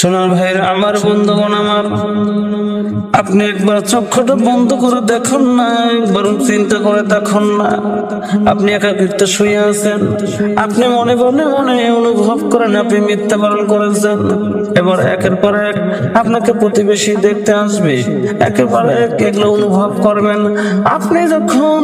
সোনার ভাইয়ের আমার বন্ধুগণ আমার, আপনি একবার চক্ষুটা বন্ধ করে দেখুন না, একবার চিন্তা করে দেখুন না। আপনি একাকিত্ব শুয়ে আছেন, আপনি মনে মনে মনে অনুভব করেন, আপনি মিথ্যা পালন করেছেন। এবার একের পর এক আপনাকে প্রতিবেশী দেখতে আসবে, একের পর এক এগুলো অনুভব করবেন। আপনি যখন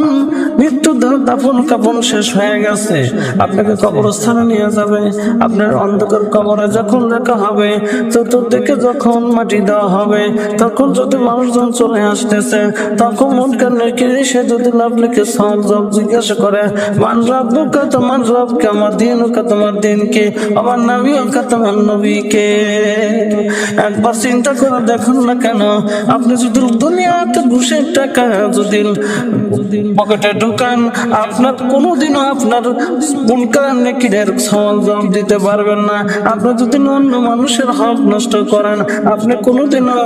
মৃত্যু দাফন কাপন শেষ হয়ে গেছে। আপনাকে কবরস্থানে নিয়ে যাবে। আপনার অন্ধকার কবরে যখন রাখা হবে, চতুর্দিকে যখন মাটি দেওয়া হবে, তখন যদি মানুষজন চলে আসতেছে, তখন মনকার নেকে সে যদি আপনাকে সব জব জিজ্ঞাসা করে, মান রব্বুকা তোমার রবকে আমার দিন কা তোমার দিনকে, আমার নবী কা তোমার নবীকে। একবার চিন্তা করে দেখুন না কেন, আপনি যদি দুনিয়াতে ঘুষের টাকা যদি পকেটে ঢুকান আপনার কোনোদিনও আপনার মুনকার নেকিরের দিতে পারবেন না। আপনি যদি অন্য মানুষের হক নষ্ট করেন, আপনি কোনোদিনও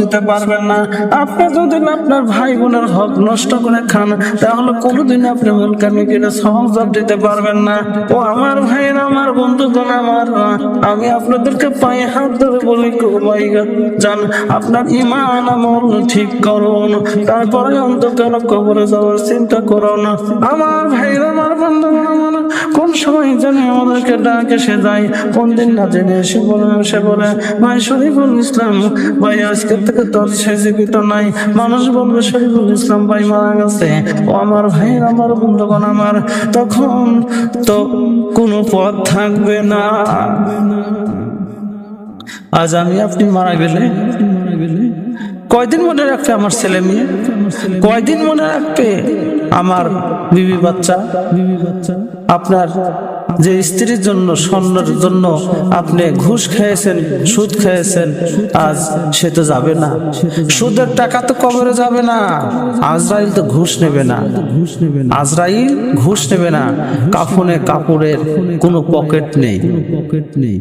দিতে পারবেন না। আপনি যদি আপনার ভাই বোনের হক নষ্ট করে খান, তাহলে কোনোদিন আপনি মুনকার নেকিরের সওয়াল দিতে পারবেন না। ও আমার ভাইয়ের, আমার বন্ধুগণ আমার, আমি আপনাদেরকে পায়ে হাত ধরে বলি জান আপনার ইমান আমল ঠিক করুন। তারপরে অন্ধকার কবরে যাওয়ার চিন্তা করো না। আমার ভাইরা আমার বন্ধুগণ আমার কোন সময় জানি আমাদেরকে ডাকে সে যায়। কোন দিন না জেনে এসে বলে, সে বলে, ভাই, শরীফুল ইসলাম, ভাই, আজকে থেকে তোর সে জীবিত নাই। মানুষ বলবে, শরীফুল ইসলাম, ভাই, মারা গেছে। ও আমার ভাই আমার বন্ধুগণ আমার। তখন তো কোনো পথ থাকবে না। আজ আমি আপনি মারা গেলে, কয়দিন মনে রাখবে আমার ছেলে মেয়ে? কয়দিন মনে রাখবে আমার বিবি বাচ্চা? বিবি বাচ্চা আপনার যে স্ত্রীর জন্য, স্বর্ণের জন্য আপনি ঘুষ খেয়েছেন, সুদ খেয়েছেন, আজ সে তো যাবে না। সুদের টাকা তো কবরে যাবে না। আজরাইল তো ঘুষ নেবে না। ঘুষ নেবে না আজরাইল ঘুষ নেবে না। কাফনে কাপড়ের কোনো পকেট নেই পকেট নেই।